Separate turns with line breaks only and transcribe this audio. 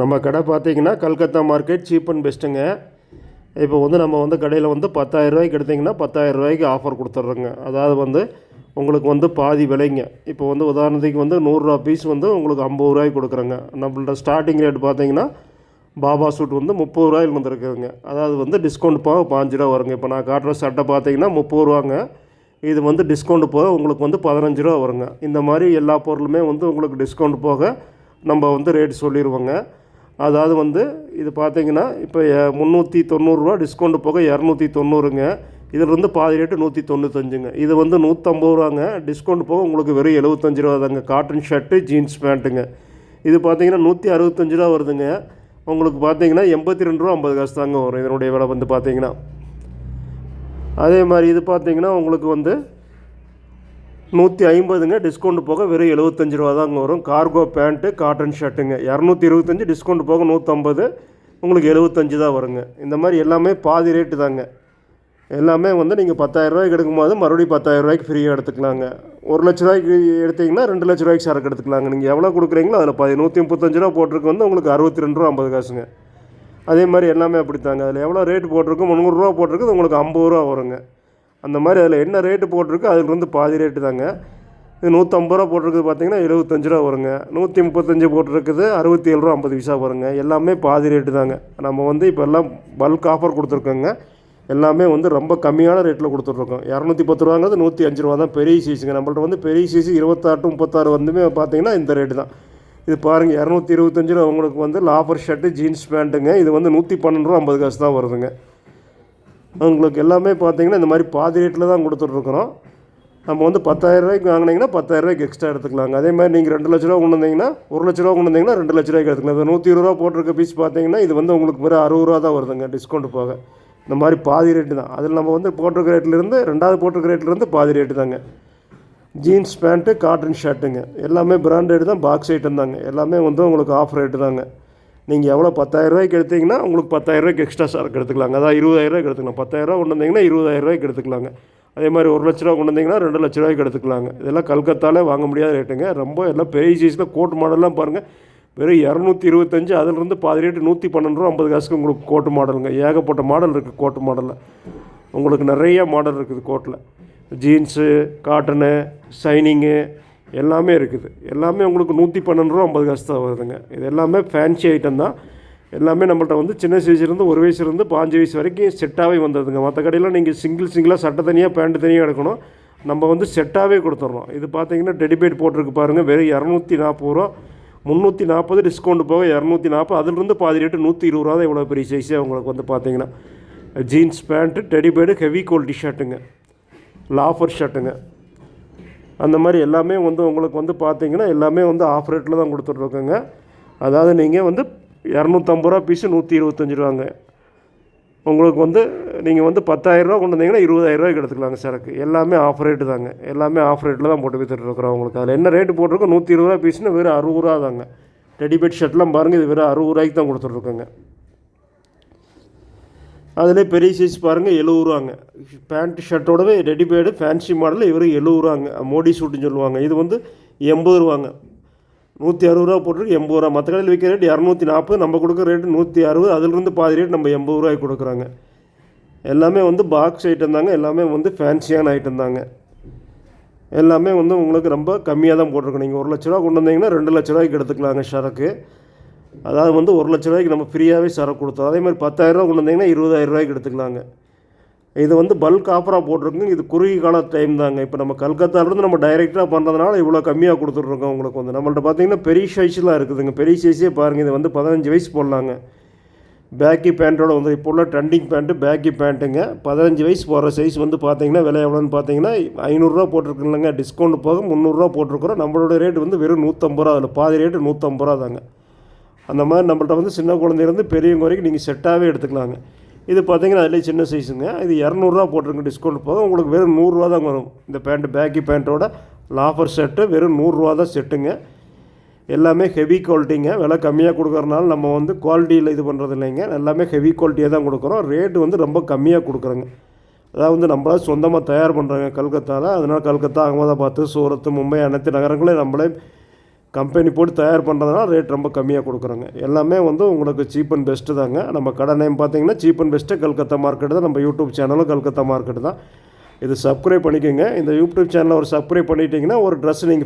நம்ம கடை பார்த்தீங்கன்னா கல்கத்தா மார்க்கெட் சீப் அண்ட் பெஸ்ட்டுங்க. இப்போ வந்து நம்ம வந்து கடையில் வந்து பத்தாயிரம் ரூபாய்க்கு எடுத்திங்கன்னா பத்தாயிரம் ரூபாய்க்கு ஆஃபர் கொடுத்துட்றோங்க. அதாவது வந்து உங்களுக்கு வந்து பாதி விலைங்க. இப்போ வந்து உதாரணத்துக்கு வந்து நூறுரூவா பீஸ் வந்து உங்களுக்கு ஐம்பது ரூபாய்க்கு கொடுக்குறோங்க. நம்மளோட ஸ்டார்டிங் ரேட் பார்த்தீங்கன்னா பாபா சூட் வந்து முப்பது ரூபாயில் வந்துருக்குதுங்க அதாவது வந்து டிஸ்கவுண்ட் போக பாஞ்சு ரூபா வருங்க. இப்போ நான் காட்டுற சட்டை பார்த்தீங்கன்னா முப்பது ரூபாங்க. இது வந்து டிஸ்கவுண்ட் போக உங்களுக்கு வந்து பதினஞ்சு ரூபா வருங்க. இந்த மாதிரி எல்லா பொருளுமே வந்து உங்களுக்கு டிஸ்கவுண்ட் போக நம்ம வந்து ரேட் சொல்லிடுவோங்க. அதாவது வந்து இது பார்த்திங்கன்னா இப்போ முந்நூற்றி தொண்ணூறுரூவா டிஸ்கவுண்ட் போக இரநூத்தி தொண்ணூறுங்க. இதிலிருந்து பாதி ரேட்டு நூற்றி தொண்ணூத்தஞ்சுங்க. இது வந்து நூற்றம்பது ரூபாங்க. டிஸ்கவுண்ட் போக உங்களுக்கு வெறும் எழுபத்தஞ்சு ரூபா தாங்க காட்டன் ஷர்ட்டு ஜீன்ஸ் பேண்ட்டுங்க இது பார்த்தீங்கன்னா நூற்றி அறுபத்தஞ்சு ரூபா வருதுங்க. உங்களுக்கு பார்த்தீங்கன்னா எண்பத்தி ரெண்டு ரூபா ஐம்பது காசு தாங்க வரும். இதனுடைய விலை வந்து பார்த்திங்கன்னா. அதே மாதிரி இது பார்த்தீங்கன்னா உங்களுக்கு வந்து நூற்றி ஐம்பதுங்க டிஸ்கவுண்ட் போக வெறும் எழுபத்தஞ்சு ரூபா தாங்க வரும். கார்கோ பேண்ட்டு காட்டன் ஷர்ட்டுங்க இரநூத்தி இருபத்தஞ்சி டிஸ்கவுண்ட் போக நூற்றம்பது உங்களுக்கு எழுபத்தஞ்சு தான் வருங்க. இந்த மாதிரி எல்லாமே பாதி ரேட்டு தாங்க. எல்லாமே வந்து நீங்கள் பத்தாயிரரூவாய்க்கு எடுக்கும்போது மறுபடியும் பத்தாயிரரூவாய்க்கு ஃப்ரீயாக எடுத்துக்கலாங்க. ஒரு லட்ச ரூபாய்க்கு எடுத்தீங்கன்னா ரெண்டு லட்ச ரூபாய்க்கு சரக்கு எடுத்துக்கலாங்க. நீங்கள் எவ்வளோ கொடுக்குறீங்களோ அதில் பாதி நூற்றி முப்பத்தஞ்சு ரூபா போட்டிருக்கு வந்து உங்களுக்கு அறுபத்தி ரெண்டு ரூபா ஐம்பது காசுங்க. அதே மாதிரி எல்லாமே அப்படித்தாங்க. அதில் எவ்வளோ ரேட் போட்டிருக்கு முந்நூறுரூவா போட்டிருக்கு உங்களுக்கு ஐம்பது ரூபா வருங்க. அந்த மாதிரி அதில் என்ன ரேட்டு போட்டிருக்கு அதுலேருந்து பாதி ரேட்டு தாங்க. இது நூற்றம்பது ரூபா போட்டிருக்குது பார்த்தீங்கன்னா எழுபத்தஞ்சு ரூபா வருங்க. நூற்றி முப்பத்தஞ்சு போட்டிருக்குது அறுபத்தி ஏழு ரூபா ஐம்பது பைசா வருங்க. எல்லாமே பாதி ரேட்டு தாங்க. நம்ம வந்து இப்போ எல்லாம் பல்க் ஆஃபர் கொடுத்துருக்கோங்க. எல்லாமே வந்து ரொம்ப கம்மியான ரேட்டில் கொடுத்துட்ருக்கோம். இரநூத்தி பத்து ரூபாங்கிறது நூற்றி அஞ்சு ரூபா தான். பெரிய சைஸுங்க நம்மள்ட்ட வந்து பெரிய சீசு இருபத்தாறு முப்பத்தாறு வந்துமே பார்த்தீங்கன்னா இந்த ரேட்டு தான். இது பாருங்கள் இரநூத்தி இருபத்தஞ்சு ரூபா உங்களுக்கு வந்து லாஃபர் ஷர்ட்டு ஜீன்ஸ் பேண்ட்டுங்க இது வந்து நூற்றி பன்னெண்டு ரூபா ஐம்பது காசு தான் வருதுங்க. உங்களுக்கு எல்லாமே பார்த்தீங்கன்னா இந்த மாதிரி பாதி ரேட்டில் தான் கொடுத்துட்ருக்குறோம். நம்ம வந்து பத்தாயிரம் ரூபாய்க்கு வாங்கினீங்கன்னா பத்தாயிரம் ரூபாய்க்கு எக்ஸ்ட்ரா எடுத்துக்கலாங்க. அதே மாதிரி நீங்கள் ரெண்டு லட்ச ரூபா கொண்டு வந்தீங்கன்னா ஒரு லட்ச ரூபா கொண்டு வந்தீங்கன்னா ரெண்டு லட்ச ரூபாய்க்கு எடுத்துக்கலாம். இப்போ நூற்றி இருபது ரூபா போட்டிருக்க பீஸ் பார்த்தீங்கன்னா இது வந்து உங்களுக்கு வெறும் அறுபது ரூபா தான் வருதுங்க டிஸ்கவுண்ட் போக. இந்த மாதிரி பாதி ரேட்டு தான். அதில் நம்ம வந்து போட்டிருக்க ரேட்லேருந்து ரெண்டாவது போட்டிருக்க ரேட்லேருந்து பாதி ரேட்டு தாங்க. ஜீன்ஸ் பேண்ட்டு காட்டன் ஷர்ட்டுங்க எல்லாமே பிராண்டட் தான் பாக்ஸ் ஐட்டம் தாங்க. எல்லாமே வந்து உங்களுக்கு ஆஃப் ரேட்டு தாங்க. நீங்கள் எவ்வளோ பத்தாயிரரூவாய்க்கு எடுத்தீங்கன்னா உங்களுக்கு பத்தாயிரரூவாய்க்கு எக்ஸ்ட்ரா சரக்கு எடுத்துக்கலாங்க அதான் இருபதாயிரரூவாய்க்கு எடுத்துக்கலாம். பத்தாயிரரூவா கொண்டு வந்தீங்கன்னா இருபதாயிரரூவாய்க்கு எடுத்துக்கலாங்க. அதே மாதிரி ஒரு லட்ச ரூபா கொண்டு வந்தீங்கன்னா ரெண்டு லட்ச ரூபாய்க்கு எடுத்துக்கலாங்க. இதெல்லாம் கல்கத்தாலே வாங்க முடியாத ரேட்டுங்க. ரொம்ப எல்லாம் பெரிய சைஸில் கோட் மாடல்லாம் பாருங்கள் வெறும் இரநூத்தி இருபத்தஞ்சு அதிலிருந்து பாதி ரேட்டு நூற்றி பன்னெண்டு ரூபா ஐம்பது காசுக்கு உங்களுக்கு கோட்டு மாடலுங்க. ஏகப்பட்ட மாடல் இருக்குது கோட்டு மாடலில். உங்களுக்கு நிறைய மாடல் இருக்குது கோட்டில். ஜீன்ஸு காட்டனு ஷைனிங்கு எல்லாமே இருக்குது. எல்லாமே உங்களுக்கு நூற்றி பன்னெண்டு ரூபா ஐம்பது காசு தான் வருதுங்க. இது எல்லாமே ஃபேன்சி ஐட்டம் தான். எல்லாமே நம்மள்ட்ட வந்து சின்ன வயசுலேருந்து ஒரு வயசுலேருந்து பாஞ்சு வயசு வரைக்கும் செட்டாகவே வந்ததுங்க. மற்ற கடையில் நீங்கள் சிங்கிள் சிங்கிளாக சட்டை தனியாக பேண்ட் தனியாக எடுக்கணும். நம்ம வந்து செட்டாகவே கொடுத்துட்றோம் இது பார்த்தீங்கன்னா டெடிபேட் போட்டிருக்கு பாருங்கள் வெறும் இரநூத்தி நாற்பது ரூபா. முந்நூற்றி நாற்பது டிஸ்கவுண்ட் போக இரநூத்தி நாற்பது அதிலிருந்து பாதி ரேட்டு நூற்றி இருபது ரூபா தான் இவ்வளோ பெரிய சைஸே உங்களுக்கு வந்து பார்த்தீங்கன்னா ஜீன்ஸ் பேண்ட்டு டெடிபேடு ஹெவி குவாலிட்டி ஷர்ட்டுங்க லாஃபர் ஷர்ட்டுங்க அந்த மாதிரி எல்லாமே வந்து உங்களுக்கு வந்து பார்த்தீங்கன்னா எல்லாமே வந்து ஆஃப் ரேட்டில் தான் கொடுத்துட்ருக்கோங்க. அதாவது நீங்கள் வந்து இரநூத்தம்பது ரூபா பீஸு நூற்றி இருபத்தஞ்சி ரூபாங்க. உங்களுக்கு வந்து நீங்கள் வந்து பத்தாயிரரூவா கொண்டு வந்தீங்கன்னா இருபதாயிரரூவாய்க்கு எடுத்துக்கலாங்க சரக்கு. எல்லாமே ஆஃப் ரேட்டு தாங்க. எல்லாமே ஆஃப் ரேட்டில் தான் போட்டு விற்றுட்ருக்குறோம் உங்களுக்கு. அதில் என்ன ரேட்டு போட்டிருக்கோம் நூற்றி இருபது ரூபா பீஸ்னு வெறும் அறுபது ரூபா தாங்க ரெடிமேட் ஷர்ட்லாம் பாருங்கள் இது வெறும் அறுபது ரூபாய்க்கு தான் கொடுத்துட்ருக்கோங்க. அதிலே பெரிய சைஸ் பாருங்கள் எழுபது ரூபாங்க பேண்ட் ஷர்ட்டோடவே ரெடிமேடு ஃபேன்சி மாடலில் இவர் எழுபது ரூபாங்க மோடி சூட்டுன்னு சொல்லுவாங்க. இது வந்து எண்பது ரூபாங்க. நூற்றி அறுபது ரூபா போட்டுருக்கு எண்பது ரூபா. மற்ற கடையில் விற்கிற ரேட் இரநூத்தி நாற்பது நம்ம கொடுக்குற ரேட்டு நூற்றி அறுபது. அதிலிருந்து பாதி ரேட் நம்ம எண்பது ரூபாய்க்கு கொடுக்குறாங்க. எல்லாமே வந்து பாக்ஸ் ஐட்டம் தாங்க. எல்லாமே வந்து ஃபேன்சியான ஐட்டம் தாங்க. எல்லாமே வந்து உங்களுக்கு ரொம்ப கம்மியாக தான் போட்டிருக்கோம் நீங்கள் ஒரு லட்ச ரூபா கொண்டு வந்தீங்கன்னா ரெண்டு லட்ச ரூபாய்க்கு எடுத்துக்கலாங்க சரக்கு. அதாவது வந்து ஒரு லட்ச ரூபாய்க்கு நம்ம ஃப்ரீயாகவே சரக்கு கொடுத்தோம். அதே மாதிரி பத்தாயிரரூவா கொண்டு வந்தீங்கன்னா இருபதாயிரம் ரூபாய்க்கு எடுத்துக்கலாங்க. இது வந்து பல்க் ஆஃபராக போட்டிருக்குங்க. இது குறுகிய கால டைம் தாங்க. இப்போ நம்ம கல்கத்தாலேருந்து நம்ம டைரெக்டாக பண்ணுறதுனால இவ்வளோ கம்மியாக கொடுத்துட்ருக்கோம் உங்களுக்கு வந்து. நம்மள்ட்ட பார்த்தீங்கன்னா பெரிய சைஸ்லாம் இருக்குதுங்க. பெரிய சைஸே பாருங்கள் இது வந்து பதினஞ்சு வயசு போடலாங்க. பேக்கி பேண்ட்டோட வந்து இப்போ உள்ள ட்ரெண்டிங் பேண்ட்டு பேக்கி பேண்ட்டுங்க பதினஞ்சு வயசு போகிற சைஸ் வந்து பார்த்தீங்கன்னா விலை எவ்வளோன்னு பார்த்தீங்கன்னா ஐநூறுரூவா போட்டிருக்குல்லங்க டிஸ்கவுண்ட் போக முந்நூறுரூவா போட்டிருக்குறோம். நம்மளோட ரேட் வந்து வெறும் நூற்றம்பது ரூபா. அதில் பாதி ரேட்டு நூற்றம்பது ரூபா தாங்க. அந்த மாதிரி நம்மள்ட்ட வந்து சின்ன குழந்தையிலேருந்து பெரியவங்க வரைக்கும் நீங்கள் செட்டாகவே எடுத்துக்கலாங்க. இது பார்த்தீங்கன்னா அதிலே சின்ன சைஸுங்க இது இரநூறுவா போட்டிருக்கு டிஸ்கவுண்ட் போக உங்களுக்கு வெறும் நூறுரூவா தான் வரும். இந்த பேண்ட்டு பேக்கி பேண்ட்டோட லாஃபர் செட்டு வெறும் நூறுரூவா தான் செட்டுங்க எல்லாமே ஹெவி குவாலிட்டிங்க விலை கம்மியாக கொடுக்குறனால நம்ம வந்து குவாலிட்டியில் இது பண்ணுறது இல்லைங்க. எல்லாமே ஹெவி குவாலிட்டியாக தான் கொடுக்குறோம். ரேட்டு வந்து ரொம்ப கம்மியாக கொடுக்குறோங்க. அதாவது வந்து நம்மளா சொந்தமாக தயார் பண்ணுறாங்க கல்கத்தாவில் அதனால் கல்கத்தா அகமதாபாத் சூரத் மும்பை அனைத்து நகரங்களையும் நம்மளே கம்பெனி போட்டு தயார் பண்ணுறதுனால ரேட் ரொம்ப கம்மியாக கொடுக்குறோங்க. எல்லாமே வந்து உங்களுக்கு சீப் அண்ட் பெஸ்ட்டு தாங்க. நம்ம கடை நேம் பார்த்தீங்கன்னா cheap and best Calcutta market தான். நம்ம யூடியூப் சேனலும் கல்கத்தா மார்க்கெட் தான். இது சப்ஸ்கிரைப் பண்ணிக்கோங்க. இந்த யூடியூப் சேனலை ஒரு சப்ஸ்கிரைப் பண்ணிட்டீங்கன்னா ஒரு ட்ரெஸ் நீங்கள்